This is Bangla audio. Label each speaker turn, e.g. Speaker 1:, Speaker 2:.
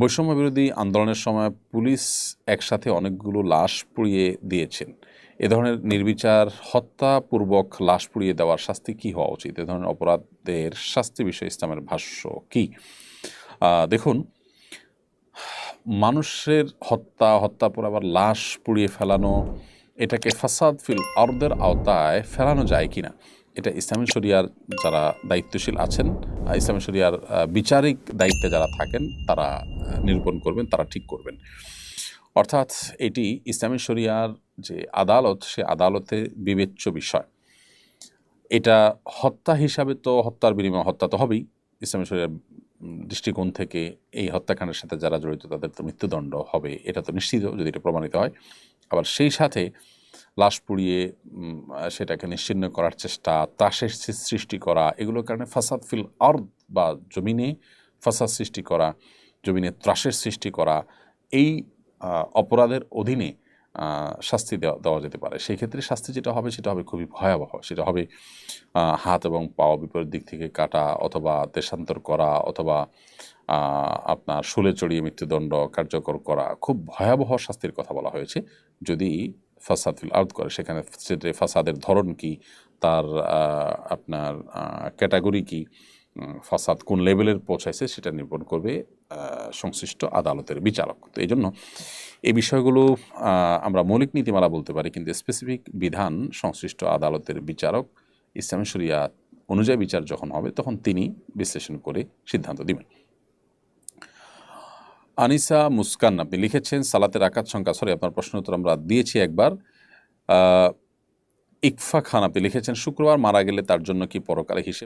Speaker 1: বৈষম্য বিরোধী আন্দোলনের সময় পুলিশ একসাথে অনেকগুলো লাশ পুড়িয়ে দিয়েছেন। এ ধরনের নির্বিচার, হত্যাপূর্বক লাশ পুড়িয়ে দেওয়ার শাস্তি কী হওয়া উচিত? এ ধরনের অপরাধের শাস্তি বিষয়ে ইসলামের ভাষ্য কী? দেখুন, মানুষের হত্যা হত্যা পর আবার লাশ পুড়িয়ে ফেলানো, এটাকে ফাসাদ ফিল আর্দের আওতায় ফেলানো যায় কিনা? এটা ইসলামী শরিয়ার যারা দায়িত্বশীল আছেন ইসলামী শরিয়ার বিচারিক দায়িত্বে যারা থাকেন, তারা নিরূপণ করবেন, তারা ঠিক করবেন। অর্থাৎ এটি ইসলামী শরিয়ার যে আদালত, সে আদালতে বিবেচ্য বিষয়। এটা হত্যা হিসাবে তো হত্যার বিনিময়ে হত্যা তো হবেই। ইসলামী শরিয়ার দৃষ্টিকোণ থেকে এই হত্যাকাণ্ডের সাথে যারা জড়িত, তাদের তো মৃত্যুদণ্ড হবে, এটা তো নিশ্চিত যদি এটা প্রমাণিত হয়। আবার সেই সাথে লাশ পুড়িয়ে সেটাকে নিশ্চিহ্ন করার চেষ্টা, ত্রাসের সৃষ্টি করা, এগুলোর কারণে ফাসাদ ফিল আর্দ বা জমিনে ফাসাদ সৃষ্টি করা, জমিনে ত্রাসের সৃষ্টি করা, এই অপরাধের অধীনে শাস্তি দেওয়া দেওয়া যেতে পারে। সেই ক্ষেত্রে শাস্তি যেটা হবে, সেটা হবে খুবই ভয়াবহ। সেটা হবে হাত এবং পাও বিপরীত দিক থেকে কাটা অথবা দেশান্তর করা অথবা আপনার শুলে চড়িয়ে মৃত্যুদণ্ড কার্যকর করা। খুব ভয়াবহ শাস্তির কথা বলা হয়েছে। যদি ফাসাদ ফিল আউট করে, সেখানে সেটা ফাসাদের ধরন কি, তার আপনার ক্যাটাগরি কি ফাসাদ কোন লেভেলের পৌঁছাইছে সেটা নির্ভর করবে সংশ্লিষ্ট আদালতের বিচারক। তো এই জন্য এই বিষয়গুলো আমরা মৌলিক নীতিমালা বলতে পারি, কিন্তু স্পেসিফিক বিধান সংশ্লিষ্ট আদালতের বিচারক, ইসলামী শরিয়া অনুযায়ী বিচার যখন হবে, তখন তিনি বিশ্লেষণ করে সিদ্ধান্ত দিবেন। আনিসা মুস্কান আপনি লিখেছেন সালাতের আকাত সংখ্যা, সরি, আপনার প্রশ্ন উত্তর আমরা দিয়েছি একবার। ইকফা খান, আপনি লিখেছেন, শুক্রবার মারা গেলে তার জন্য কি পরকালে হিসেব